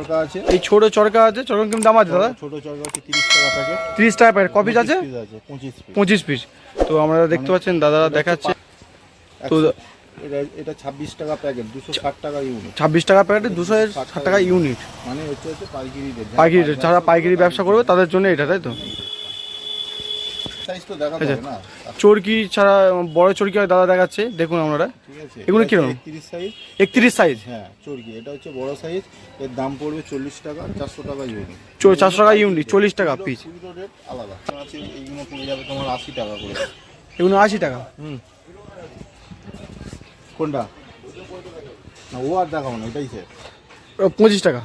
চরকা আছে। এই ছোট চরকা আছে চরকা কেমন দাম আছে দাদা? ছোট চরকা আছে তিরিশ টাকা প্যাকেট তিরিশ টাকা প্যাকেট কপিস আছে? পিস আছে পঁচিশ পিস পঁচিশ পিস তো আমরা দেখতে পাচ্ছেন দাদা দেখাচ্ছে। তো এটা এটা ছাব্বিশ টাকা প্যাকেট দুশো ষাট টাকা ইউনিট ছাব্বিশ টাকা প্যাকেট দুশো ষাট টাকা ইউনিট মানে হচ্ছে হচ্ছে পাইকারি রেট পাইকারি যারা পাইকারি ব্যবসা করবে তাদের জন্য এটা তাই তো? সাইজ তো দেখা। যাবে না। চরকি ছাড়া বড় চরকি আর দাদা দেখাচ্ছে দেখুন আপনারা। ঠিক আছে এগুলো কীরকম? তিরিশ সাইজ একত্রিশ সাইজ হ্যাঁ চরকি। এটা হচ্ছে বড় সাইজ এর দাম পড়বে চল্লিশ টাকা চারশো টাকা ইউনিট চারশো টাকা ইউনিট চল্লিশ টাকা পিস রেট আলাদা। আছে এইগুলো পড়ে যাবে তোমার আশি টাকা করে। এগুলো আশি টাকা? হুম। কোনটা? না ও আর দেখাবো না এটাই সে পঁচিশ টাকা?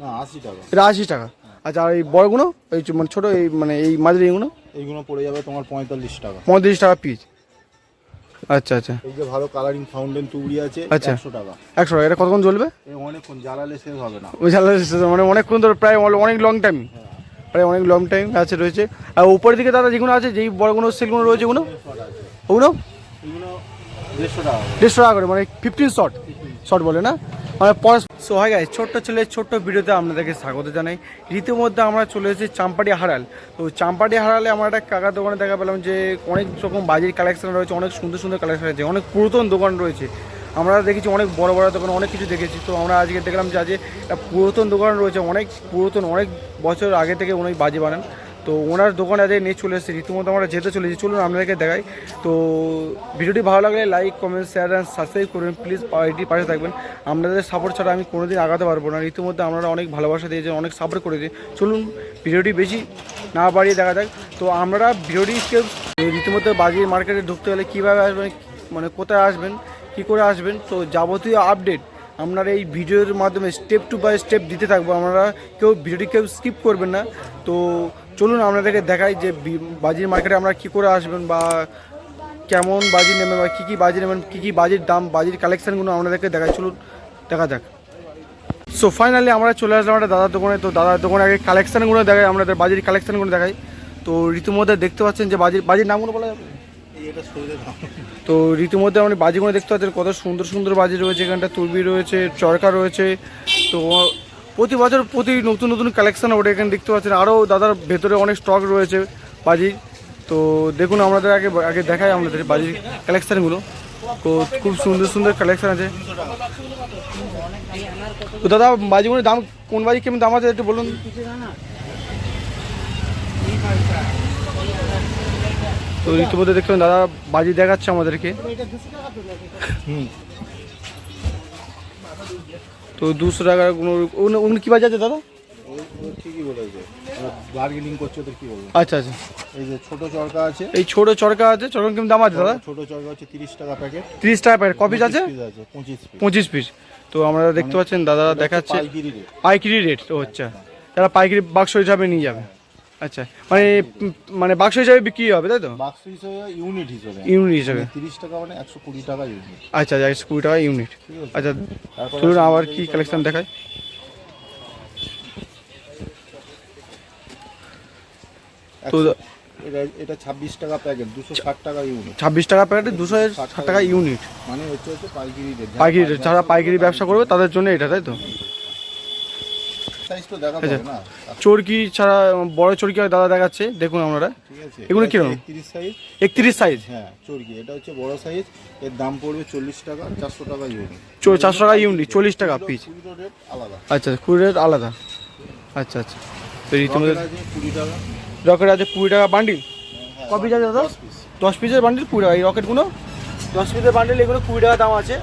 না আশি টাকা। এটা আশি টাকা। আচ্ছা আর এই বড়গুলো? এই মানে ছোটো এই মানে এই মাঝারি এগুলো এইগুলো পড়ে যাবে তোমার পঁয়তাল্লিশ টাকা। পঁয়ত্রিশ টাকা পিস আচ্ছা আচ্ছা। এই যে ভালো কালারিং ফাউন্টেন তুবড়ি আছে আচ্ছা। একশো টাকা। একশো টাকা এটা কতক্ষণ জ্বলবে? অনেকক্ষণ জ্বালালে শেষ হবে না। ওই ঝাল মানে অনেকক্ষণ ধরে প্রায় অনেক লং টাইম প্রায় অনেক লং টাইম আছে রয়েছে। আর উপরের দিকে দাদা যেগুলো আছে যেই বড়গুলো সেলগুলো রয়েছে ওগুলো? ওগুলো? দেড়শো টাকা করে। দেড়শো টাকা করে মানে ফিফটিন শর্ট শর্ট বলে না? মানে পর সো হয় গাই ছোট্ট ছেলের ছোট্ট ভিডিওতে আপনাদেরকে স্বাগত জানাই। রীতিমধ্যে আমরা চলে এসেছি চাম্পাটি হারাল। তো চাম্পাটি হারালে আমরা একটা কাকার দোকানে দেখা পেলাম যে অনেক রকম বাজির কালেকশন রয়েছে, অনেক সুন্দর সুন্দর কালেকশন রয়েছে, অনেক পুরাতন দোকান রয়েছে। আমরা দেখেছি অনেক বড় বড় দোকান, অনেক কিছু দেখেছি। তো আমরা আজকে দেখলাম যে আজকে একটা পুরাতন দোকান রয়েছে, অনেক পুরাতন, অনেক বছর আগে থেকে উনি বাজি বানান। তো ওনার দোকানে আজকে নিয়ে চলে এসেছি। রীতিমতো আমরা যেতে চলেছি। চলুন আপনাদেরকে দেখাই। তো ভিডিওটি ভালো লাগলে like comment share and subscribe করবেন। প্লিজ এটি পাশে থাকবেন। আপনাদের সাপোর্ট ছাড়া আমি কোনোদিন আগাতে পারব না। রীতিমধ্যে আপনারা অনেক ভালোবাসা দিয়েছেন, অনেক সাপোর্ট করে দিয়ে চলুন ভিডিওটি বেশি না বাড়িয়ে দেখা যাক। তো আমরা ভিডিওটি কেউ রীতিমধ্যে বাজির মার্কেটে ঢুকতে হলে কীভাবে আসবেন মানে কোথায় আসবেন, কী করে আসবেন? তো যাবতীয় আপডেট আপনারা এই ভিডিওর মাধ্যমে স্টেপ টু বাই স্টেপ দিতে থাকব। আপনারা কেউ ভিডিওটি কেউ স্কিপ করবেন না। তো চলুন আপনাদেরকে দেখাই যে বাজির মার্কেটে আমরা কী করে আসবেন বা কেমন বাজি নেবেন বা কী কী বাজি নেবেন, কী কী বাজির দাম, বাজির কালেকশানগুলো আপনাদেরকে দেখাই। চলুন, দেখা যাক। সো ফাইনালি আমরা চলে আসলাম একটা দাদার দোকানে। তো দাদার দোকানে আগে কালেকশানগুলো দেখাই, আমাদের বাজির কালেকশানগুলো দেখাই। তো রীতিমধ্যে দেখতে পাচ্ছেন যে বাজির বাজির নামগুলো বলা যাবে? তো রীতিমধ্যে আপনি বাজিগুলো দেখতে পাচ্ছেন কত সুন্দর সুন্দর বাজি রয়েছে, এখানটা তুরবি রয়েছে, চরকা রয়েছে। তো প্রতি বছর প্রতি নতুন নতুন কালেকশন ওঠে এখানে দেখতে পাচ্ছেন আরও দাদার ভেতরে অনেক স্টক রয়েছে বাজির তো দেখুন, আমাদের আগে আগে দেখাই আমাদের বাজির কালেকশানগুলো তো খুব সুন্দর সুন্দর কালেকশন আছে। তো দাদা বাজিগুলোর দাম, কোন বাজি কেমন দাম আছে একটু বলুন। তো রীতিমধ্যে দেখতে দাদা বাজি দেখাচ্ছে আমাদেরকে। হুম। তো দুশো টাকার কোনো ওগুলো কী বাজি আছে দাদা? ও ও ঠিকই বলেছে। বার্গেনিং করছে ওদের কি বলব? আচ্ছা আচ্ছা। এই যে ছোট চরকা আছে। এই ছোট চরকা আছে চরকা কেমন দাম আছে দাদা? ছোট চরকা হচ্ছে তিরিশ টাকা প্যাকেট তিরিশ টাকা প্যাকেট কপিস আছে? পঁচিশ পিস তো আমরা দেখতে পাচ্ছেন দাদা দেখাচ্ছে পাইকারি রেট ও আচ্ছা। যারা পাইকারি বাক্স হিসাবে নিয়ে যাবে। আচ্ছা মানে মানে বাক্স হিসাবে বিক্রি হবে তাই তো? বাক্স হিসেবে ইউনিট হিসেবে। ইউনিট হিসাবে। তিরিশ টাকা মানে একশো কুড়ি টাকা ইউনিট। আচ্ছা আচ্ছা একশো কুড়ি টাকা ইউনিট। আচ্ছা চলুন আছে আবার কি কালেকশন দেখায়। তো এটা এটা ছাব্বিশ টাকা প্যাকেট দুশো ষাট টাকা ইউনিট। ছাব্বিশ টাকা প্যাকেটে দুশো ষাট টাকা ইউনিট। মানে হচ্ছে হচ্ছে পাইকারি পাইকারি যারা পাইকারি ব্যবসা করবে তাদের জন্য এটা তাই তো? সাইজ তো দেখা। না। চরকি ছাড়া বড় চরকি আর দাদা দেখাচ্ছে দেখুন আপনারা। ঠিক আছে এগুলো কীরকম? একত্রিশ সাইজ একত্রিশ সাইজ হ্যাঁ চর্কি। এটা হচ্ছে বড় সাইজ এর দাম পড়বে চল্লিশ টাকা চারশো টাকা ইউনিট টাকা ইউনিট চল্লিশ টাকা পিস রেট আলাদা। আচ্ছা কুড়ি রেট আলাদা। আচ্ছা আচ্ছা। তো রীতিমতো রকেট আছে কুড়ি টাকা। রকেট আছে কুড়ি টাকা বান্ডিল ক পিস আছে দাদা? দশ পিস দশ পিসের বান্ডিল কুড়ি টাকা। এই রকেটগুলো? দশ পিসের বান্ডিল এগুলো কুড়ি টাকা দাম আছে।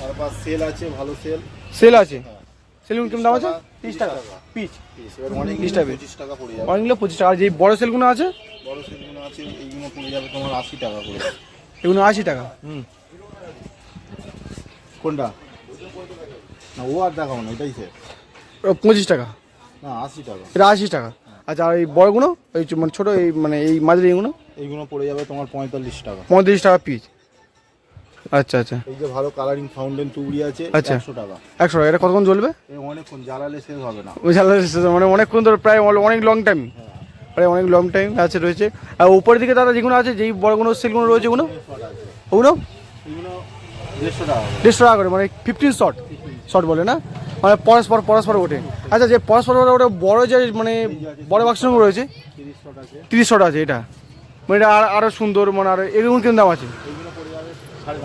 তারপর সেল আছে ভালো সেল সেল আছে? সেলগুলো কেমন দাম আছে? তিরিশ টাকা। পিস তিরিশ টাকা। পঁচিশ টাকা পড়ে যাবে। অনেকগুলো পঁচিশ টাকা। আর যে বড় সেলগুলো আছে? বড় সেলগুলো আছে এইগুলো পড়ে যাবে তোমার আশি টাকা করে। এগুলো আশি টাকা। হুম। কোনটা? না ও আর দেখাও না এটাই সে পঁচিশ টাকা। না আশি টাকা। এটা আশি টাকা। আচ্ছা আর এই বড়গুলো? এই মানে ছোটো এই মানে এই মাঝারি এগুলো এইগুলো পড়ে যাবে তোমার পঁয়তাল্লিশ টাকা। পঁয়ত্রিশ টাকা পিস আচ্ছা আচ্ছা। এই যে ভালো কালারিং ফাউন্টেন তুবড়ি আছে আচ্ছা। একশো টাকা। একশো টাকা এটা কতক্ষণ জ্বলবে অনেকক্ষণ জ্বালালে শেষ হবে না। ওই ঝাল মানে অনেকক্ষণ ধরে প্রায় অনেক লং টাইম প্রায় অনেক লং টাইম আছে রয়েছে। আর উপরের দিকে দাদা যেগুলো আছে যেই বড়গুলো সেলগুলো রয়েছে ওগুলো? ওগুলো? দেড়শো টাকা করে। মানে ফিফটিন শর্ট শর্ট বলে না? মানে পরস্পর পরস্পর ওঠে। আচ্ছা যে পরস্পর ওটা বড় যে মানে বড় বাক্সগুলো রয়েছে? তিরিশ শট আছে। শট এটা। মানে এটা আর আরও সুন্দর মানে আরও এগুলো কেমন দাম আছে? সাড়ে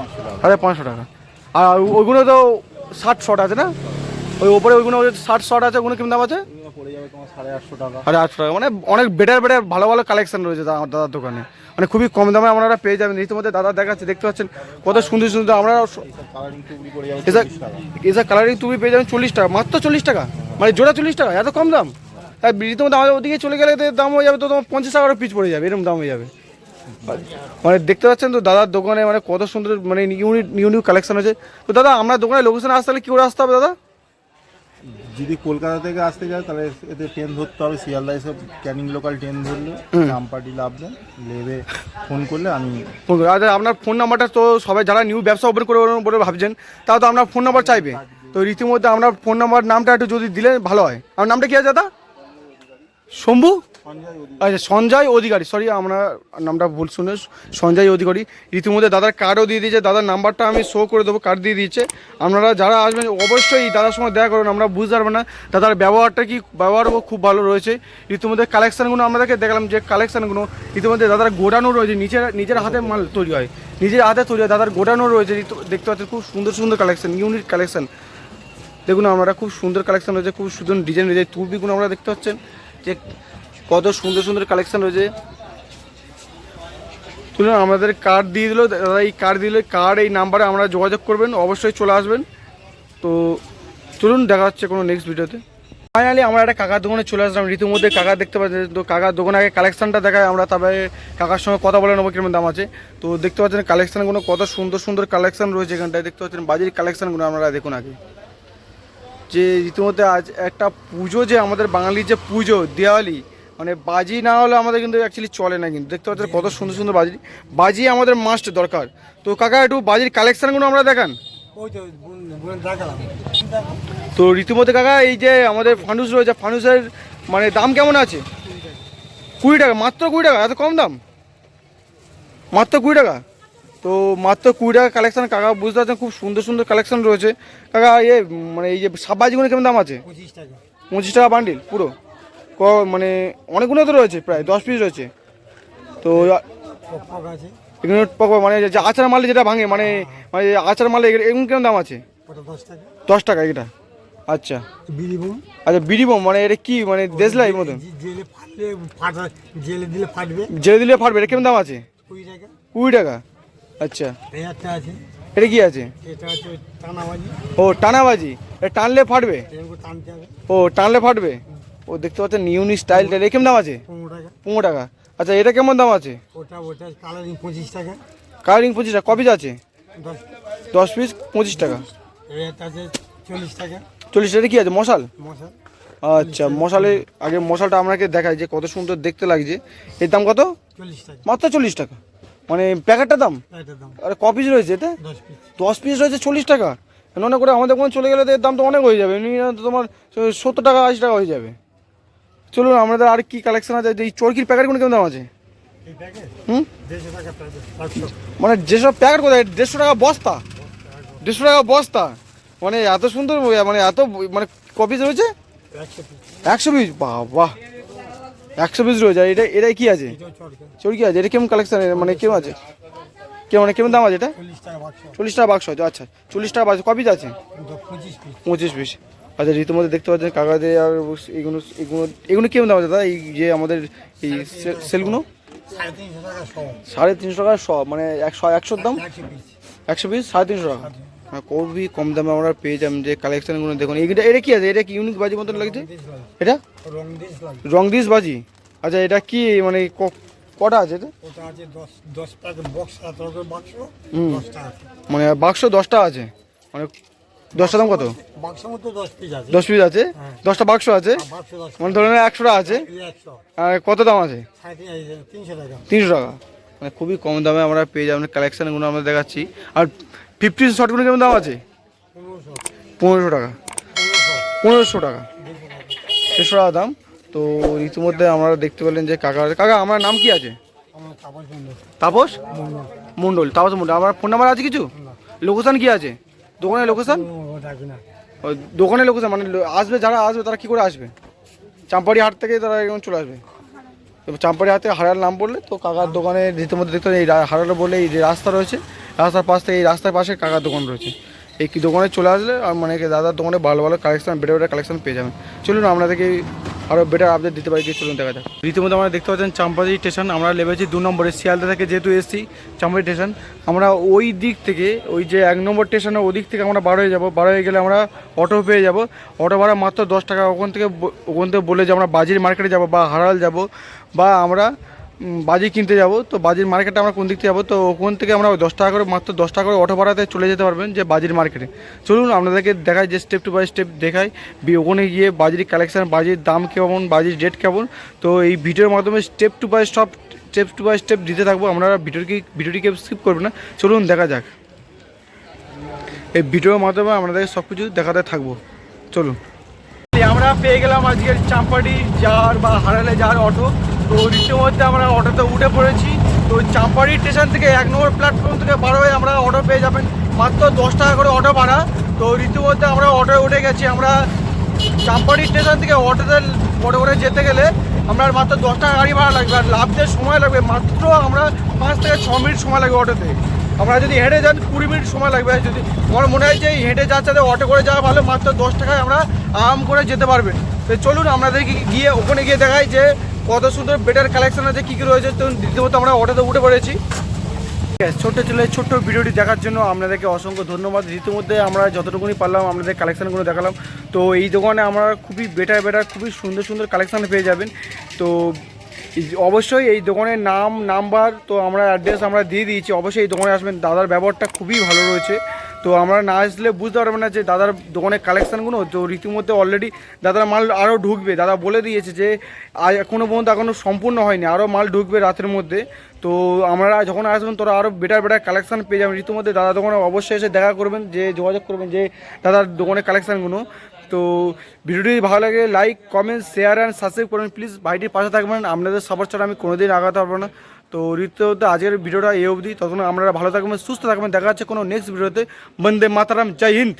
পাঁচশো টাকা। আর ওইগুলো তো ষাট শট আছে না? ওই ওপরে ওইগুলো ষাট শট আছে ওগুলো কেমন দাম আছে? সাড়ে আটশো টাকা। মানে অনেক বেটার বেটার ভালো ভালো কালেকশন রয়েছে দাদার দোকানে। মানে খুবই কম দামে আপনারা পেয়ে যাবেন। ইতিমধ্যে দাদা দেখাচ্ছে দেখতে পাচ্ছেন কত সুন্দর সুন্দর আমরা এসব কালারিং তুমি পেয়ে যাবেন চল্লিশ টাকা। মাত্র চল্লিশ টাকা? মানে জোড়া চল্লিশ টাকা? এত কম দাম? তাই রীতিমতো আমাদের ওদিকে চলে গেলে দাম হয়ে যাবে তো তোমার পঞ্চাশ টাকারও পিস পড়ে যাবে। এরকম দাম হয়ে যাবে। মানে দেখতে পাচ্ছেন তো দাদার দোকানে মানে কত সুন্দর মানে নিউ নিউ কালেকশন আছে তো দাদা আমরা দোকানে লোকেশনে আসতে হলে কী করে আসতে হবে দাদা? যদি কলকাতা থেকে আসতে যায় তাহলে এতে ট্রেন ধরতে হবে শিয়ালদা এসে ক্যানিং লোকাল ট্রেন ধরলে চাম্পাটি লাভবে লেবে ফোন করলে আমি ফোন করে আচ্ছা আপনার ফোন নাম্বারটা তো সবাই যারা নিউ ব্যবসা ওপেন করে বলে ভাবছেন তাও তো আপনার ফোন নাম্বার চাইবে। তো রীতিমধ্যে আপনার ফোন নাম্বার নামটা একটু যদি দিলে ভালো হয়। আমার নামটা কি আছে দাদা? শম্ভু? আচ্ছা সঞ্জয় অধিকারী। সরি আমরা নামটা ভুল শুনে সঞ্জয় অধিকারী। রীতিমধ্যে দাদার কার্ডও দিয়ে দিয়েছে। দাদার নাম্বারটা আমি শো করে দেবো কার্ড দিয়ে দিয়েছে। আপনারা যারা আসবেন অবশ্যই দাদার সঙ্গে দেখা করুন আমরা বুঝতে পারব না দাদার ব্যবহারটা কি ব্যবহারও খুব ভালো রয়েছে। রীতিমধ্যে কালেকশানগুলো আমাদেরকে দেখলাম যে কালেকশানগুলো ইতিমধ্যে দাদার গোডানো রয়েছে। নিজের নিজের হাতে মাল তৈরি হয়। নিজের হাতে তৈরি হয়। দাদার গোডানো রয়েছে। দেখতে পাচ্ছেন খুব সুন্দর সুন্দর কালেকশন ইউনিক কালেকশান দেখুন আমরা খুব সুন্দর কালেকশন রয়েছে খুব সুন্দর ডিজাইন রয়েছে। তুরবিগুলো আমরা দেখতে পাচ্ছেন। যে কত সুন্দর সুন্দর কালেকশন রয়েছে। তুলুন, আমাদের কার্ড দিয়ে দিল দাদা, এই কার্ড দিলে কার্ড এই নাম্বারে আমরা যোগাযোগ করবেন, অবশ্যই চলে আসবেন। তো চলুন, দেখা হচ্ছে কোনো নেক্সট ভিডিওতে ফাইনালি আমরা একটা কাকার দোকানে চলে আসলাম। রীতিমধ্যে কাকা দেখতে পাচ্ছেন, তো কাকার দোকানে আগে কালেকশানটা দেখায় আমরা তারপরে কাকার সঙ্গে কথা বলে নেব, কীরকম দাম আছে। তো দেখতে পাচ্ছেন কালেকশানগুলো কত সুন্দর সুন্দর কালেকশন রয়েছে এখানটায়। দেখতে পাচ্ছেন বাজির কালেকশানগুলো আপনারা দেখুন আগে। যে রীতিমধ্যে আজ একটা পুজো যে আমাদের বাঙালির যে পুজো দেওয়ালি মানে বাজি না হলে আমাদের কিন্তু অ্যাকচুয়ালি চলে না কিন্তু। দেখতে পাচ্ছেন কত সুন্দর সুন্দর বাজি। বাজি আমাদের মাস্ট দরকার। তো কাকা একটু বাজির কালেকশানগুলো আমরা দেখান। তো বোন- বোন দেখালাম। তো রীতিমধ্যে কাকা এই যে আমাদের ফানুস রয়েছে ফানুসের মানে দাম কেমন আছে? কুড়ি টাকা মাত্র কুড়ি টাকা এত কম দাম? মাত্র কুড়ি টাকা? তো মাত্র কুড়ি টাকা কালেকশন কাকা বুঝতে পারছেন খুব সুন্দর সুন্দর কালেকশন রয়েছে। কাকা ইয়ে মানে এই যে সাববাজিগুলো কেমন দাম আছে? পঁচিশ টাকা। বান্ডিল পুরো? ক মানে অনেকগুলো তো রয়েছে প্রায় দশ পিস রয়েছে। তো এগুলো মানে যে আচার মালে যেটা ভাঙে মানে মানে আচার মালে এগুলো- কেমন দাম আছে? দশ টাকা। এটা আচ্ছা। আচ্ছা বিড়িবোম মানে এটা কি মানে দেশলাই মতন? জেলে দিলে ফাটবে। জেলে দিলে ফাটবে এটা কেমন দাম আছে? কুড়ি টাকা। কুড়ি টাকা। আচ্ছা। একটা আছে। এটা কি আছে? এটা টানাবাজি। ও টানাবাজি। এটা টানলে ফাটবে? ও টানলে ফাটবে? ও দেখতে পাচ্ছেন নিউনি স্টাইলটা এটা কেমন দাম আছে? পনেরো টাকা। আচ্ছা এটা কেমন দাম আছে? ওটা ওটা কালারিং পঁচিশ টাকা। কালারিং পঁচিশ টাকা। কপিস আছে? দশ। পিস পঁচিশ টাকা। চল্লিশ টাকা। চল্লিশ টাকা। কি আছে? মশাল? মশা আচ্ছা মশালে আগে মশালটা আপনাকে দেখাই যে কত সুন্দর দেখতে লাগছে। এর দাম কত? চল্লিশ টাকা। মাত্র চল্লিশ টাকা। মানে প্যাকেটটা দাম? আরে ক পিস রয়েছে এতে দশ পিস রয়েছে চল্লিশ টাকা। মনে করে আমাদের কোনো চলে গেলে তো এর দাম তো অনেক হয়ে যাবে। তোমার সত্তর টাকা আশি টাকা হয়ে যাবে। চলুন আমাদের আর কি কালেকশন আছে? এই চরকির প্যাকেটগুলো কেমন দাম আছে? হুম? মানে যেসব প্যাকেট কোথায়? দেড়শো টাকা বস্তা। দেড়শো টাকা বস্তা। মানে এত সুন্দর মানে এত মানে কপিস রয়েছে? একশো পিস পিস বাহ। একশো পিস রয়েছে এটা এটা কি আছে? চড়কা আছে, এটা কেমন কালেকশন মানে কেমন আছে? কেমন মানে কেমন দাম আছে এটা? চল্লিশ টাকা বাক্স আছে আচ্ছা চল্লিশ টাকা বাক্স কপিস আছে? পঁচিশ পিস আচ্ছা রীতিমধ্যে দেখতে পাচ্ছেন কাকাতে আর এগুলো এগুলো এগুলো কেমন দাম আছে দাদা? এই যে আমাদের এই সেলগুলো? সাড়ে তিনশো টাকা সব মানে একশো, একশোর দাম? একশো পিস সাড়ে তিনশো টাকা। হ্যাঁ খুবই কম দামে আমরা পেয়ে যাবেন যে কালেকশনগুলো দেখুন এটা এটা কি আছে? এটা কি ইউনিক বাজি মতন লাগছে? এটা? রং দেশ দিস বাজি? আচ্ছা এটা কি মানে কটা আছে এটা? ওটা আছে দশ দশ প্যাকেট বক্স এত রকম বাক্স দশটা আছে। মানে বাক্স দশটা আছে? মানে দশটা দাম কত? বাক্সের মধ্যে দশ পিস আছে। দশ পিস আছে? হ্যাঁ। দশটা বাক্স আছে? বাক্স দশ মানে ধরে নেন একশোটা আছে? এই একশো। আর কত দাম আছে? সাড়ে তিন এই যে তিনশো টাকা। তিনশো টাকা। মানে খুবই কম দামে আমরা পেয়ে যাবেন কালেকশানগুলো আমরা দেখাচ্ছি। আর ফিফটিন শর্টগুলো কেমন দাম আছে? পনেরোশো। টাকা। পনেরোশো। টাকা। দেড়শো টাকা দাম তো ইতিমধ্যে আমরা দেখতে পেলেন যে কাকা কাকা আমার নাম কি আছে? তাপস মন্ডল তাপস মণ্ডল। আমার ফোন নাম্বার আছে কিছু? লোকেশান কি আছে? দোকানের লোকেশন দোকানের লোকেশান মানে আসবে যারা আসবে তারা কি করে আসবে? চাম্পাড়ি হাট থেকে তারা এরকম চলে আসবে। চাম্পাড়ি হাটে হারার নাম বললে তো কাকার দোকানে রীতিমতো দেখতে এই রা- হারাল বলে এই যে রাস্তা রয়েছে রাস্তার পাশ থেকে এই রাস্তার পাশে কাকার দোকান রয়েছে। এই কি দোকানে চলে আসলে আর মানে দাদার দোকানে ভালো ভালো কালেকশন বেটার বেটার কালেকশন পেয়ে যাবেন। চলুন আপনাদেরকে আরও বেটার আপডেট দিতে পারি চলুন দেখা যাক। রীতিমতো আমরা দেখতে পাচ্ছেন চাম্পাড়ি স্টেশন আমরা লেবেছি দু নম্বরে, শিয়ালদা থেকে যেহেতু এসেছি চাম্পাড়ি স্টেশন আমরা ওই দিক থেকে, ওই যে এক নম্বর স্টেশনের ওদিক থেকে আমরা বার হয়ে যাব, বার হয়ে গেলে আমরা অটো পেয়ে যাব। অটো ভাড়া মাত্র দশ টাকা, ওখান থেকে ওখান থেকে বলে যে আমরা বাজির মার্কেটে যাব বা হারাল যাব, বা আমরা বাজি কিনতে যাব। তো বাজির মার্কেটে আমরা কোন দিক থেকে যাব? তো ওখান থেকে আমরা দশ টাকা করে, মাত্র দশ টাকা করে অটো ভাড়াতে চলে যেতে পারবেন যে বাজির মার্কেটে চলুন, আপনাদেরকে দেখায় যে স্টেপ টু বাই স্টেপ দেখাই। বি- ওখানে গিয়ে বাজির কালেকশান বাজির দাম কেমন, বাজির রেট কেমন? তো এই ভিডিওর মাধ্যমে স্টেপ টু বাই সব স্টেপ টু বাই স্টেপ দিতে থাকব। আপনারা ভিডিওটি ভিডিওটিকে স্কিপ করবেন না। চলুন, দেখা যাক। এই ভিডিওর মাধ্যমে আপনাদের সব কিছু দেখাতে থাকব। চলুন। আমরা পেয়ে গেলাম আজকের চাম্পাটি যাওয়ার বা হারালে যাওয়ার অটো তো রীতিমধ্যে আমরা অটোতে উঠে পড়েছি। তো চাম্পাড়ি স্টেশন থেকে এক নম্বর প্ল্যাটফর্ম থেকে বার হয়ে আমরা অটো পেয়ে যাবেন। মাত্র দশ টাকা করে অটো ভাড়া। তো রীতিমধ্যে আমরা অটোয় উঠে গেছি। আমরা চাম্পাড়ি স্টেশন থেকে অটোতে অটো করে যেতে গেলে আমরা মাত্র দশ টাকা গাড়ি ভাড়া লাগবে। আর লাভদের সময় লাগবে। মাত্র আমরা পাঁচ থেকে ছ মিনিট সময় লাগবে অটোতে। আমরা যদি হেঁটে যান, কুড়ি মিনিট সময় লাগবে। যদি আমার মনে হয় যে হেঁটে যাচ্ছে অটো করে যাওয়া ভালো, মাত্র দশ টাকায় আমরা আরাম করে যেতে পারবেন তো চলুন আপনাদেরকে গিয়ে ওখানে গিয়ে দেখাই যে কত সুন্দর বেটার কালেকশন আছে, কী কী রয়েছে তো রীতিমতো আমরা অটোতে উঠে পড়েছি। ছোট্ট ছেলে, ছোট্ট ভিডিওটি দেখার জন্য আপনাদেরকে অসংখ্য ধন্যবাদ। রীতিমধ্যে আমরা যতটুকুনি পারলাম, আপনাদের কালেকশানগুলো দেখালাম। তো এই দোকানে আমরা খুবই বেটার বেটার খুবই সুন্দর সুন্দর কালেকশান পেয়ে যাবেন। তো অবশ্যই এই দোকানের নাম নাম্বার তো আমরা অ্যাড্রেস আমরা দিয়ে দিয়েছি। অবশ্যই এই দোকানে আসবেন। দাদার ব্যবহারটা খুবই ভালো রয়েছে। তো আমরা না আসলে বুঝতে পারবেন না যে দাদার দোকানের কালেকশানগুলো তো রীতিমধ্যে অলরেডি দাদার মাল আরও ঢুকবে। দাদা বলে দিয়েছে যে এখনও পর্যন্ত এখনও সম্পূর্ণ হয়নি আরও মাল ঢুকবে রাতের মধ্যে। তো আমরা যখন আসবেন, তোরা আরও বেটার বেটার কালেকশান পেয়ে যাবেন। রীতিমধ্যে দাদা দোকানে অবশ্যই এসে দেখা করবেন, যে যোগাযোগ করবেন যে দাদার দোকানের কালেকশানগুলো তো ভিডিওটি ভালো লাগে like comment share and subscribe করবেন। প্লিজ ভাইটির পাশে থাকবেন। আপনাদের সবার ছাড়া আমি কোনোদিন আগাতে পারব না। তো ঋতুতে আজকের ভিডিওটা এ অবধি। ততক্ষণ আমরা ভালো থাকবেন, সুস্থ থাকবেন। দেখা যাচ্ছে কোনো নেক্সট ভিডিওতে। বন্দে মাতারাম, জয় হিন্দ।